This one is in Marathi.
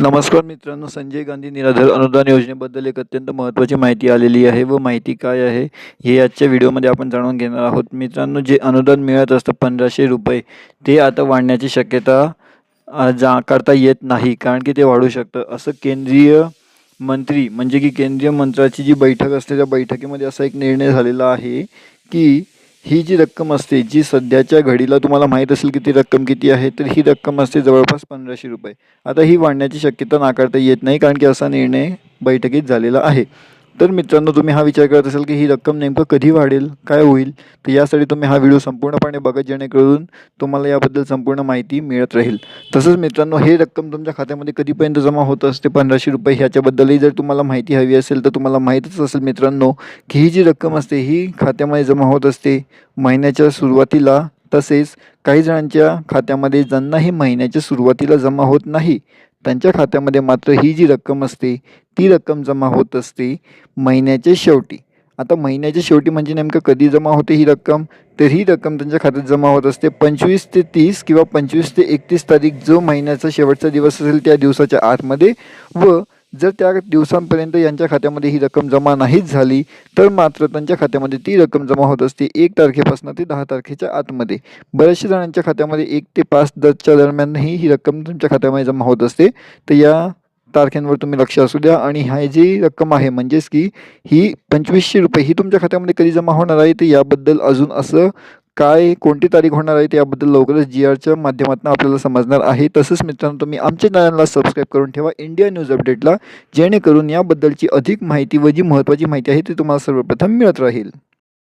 नमस्कार मित्रांनो संजय गांधी निराधार अनुदान योजनेबद्दल एक अत्यंत महत्त्वाची माहिती आलेली आहे व माहिती काय आहे हे आजच्या व्हिडिओमध्ये आपण जाणून घेणार आहोत. मित्रांनो जे अनुदान मिळत असतं पंधराशे रुपये ते आता वाढण्याची शक्यता जा करता येत नाही कारण की ते वाढू शकतं. असं केंद्रीय मंत्री म्हणजे की केंद्रीय मंत्र्याची जी बैठक असते त्या बैठकीमध्ये असा एक निर्णय झालेला आहे की ही जी रक्कम असते जी सध्याच्या घडीला तुम्हाला माहीत असेल की ती रक्कम किती आहे तर ही रक्कम असते जवळपास पंधराशे रुपये. आता ही वाढण्याची शक्यता नाकारता येत नाही कारण की असा निर्णय बैठकीत झालेला आहे. तर मित्रांनो तुम्ही हा विचार करत असाल की ही रक्कम नेमकं कधी वाढेल काय होईल तर यासाठी तुम्ही हा व्हिडिओ संपूर्णपणे बघत जेणेकरून तुम्हाला याबद्दल संपूर्ण माहिती मिळत राहील. तसंच मित्रांनो हे रक्कम तुमच्या खात्यामध्ये कधीपर्यंत जमा होत असते पंधराशे रुपये ह्याच्याबद्दलही जर तुम्हाला माहिती हवी असेल तर तुम्हाला माहीतच असेल मित्रांनो की ही जी रक्कम असते ही खात्यामध्ये जमा होत असते. महिन्याच्या सुरुवातीला तसेच काही जणांच्या खात्यामध्ये ज्यांना ही महिन्याच्या सुरुवातीला जमा होत नाही त्यांच्या खात्यामध्ये मात्र ही जी रक्कम असते ती रक्कम जमा होत असते महिन्याच्या शेवटी. आता महिन्याच्या शेवटी म्हणजे नेमकं कधी जमा होते ही रक्कम? तर ही रक्कम त्यांच्या खात्यात जमा होत असते पंचवीस ते तीस किंवा पंचवीस ते एकतीस तारीख जो महिन्याचा शेवटचा दिवस असेल त्या दिवसाच्या आतमध्ये व जर त्या दिवसांपर्यंत यांच्या खात्यामध्ये ही रक्कम जमा नाहीच झाली तर मात्र त्यांच्या खात्यामध्ये ती रक्कम जमा होत असते एक तारखेपासून ते दहा तारखेच्या आतमध्ये. बऱ्याचशा जणांच्या खात्यामध्ये एक ते पाच दरच्या दरम्यानही ही रक्कम तुमच्या खात्यामध्ये जमा होत असते. तर या तारखेंवर तुम्ही लक्ष असू द्या आणि हा जी रक्कम आहे म्हणजेच की ही पंचवीसशे रुपये ही तुमच्या खात्यामध्ये कधी जमा होणार आहे तर याबद्दल अजून असं काय कोणती तारीख होणार आहे त्याबद्दल लवकरच जी आरच्या माध्यमातून आपल्याला समजणार आहे. तसंच मित्रांनो तुम्ही आमच्या चॅनलला सबस्क्राईब करून ठेवा. इंडिया न्यूज अपडेटला जेणेकरून याबद्दलची अधिक माहिती व जी महत्त्वाची माहिती आहे ती तुम्हाला सर्वप्रथम मिळत राहील.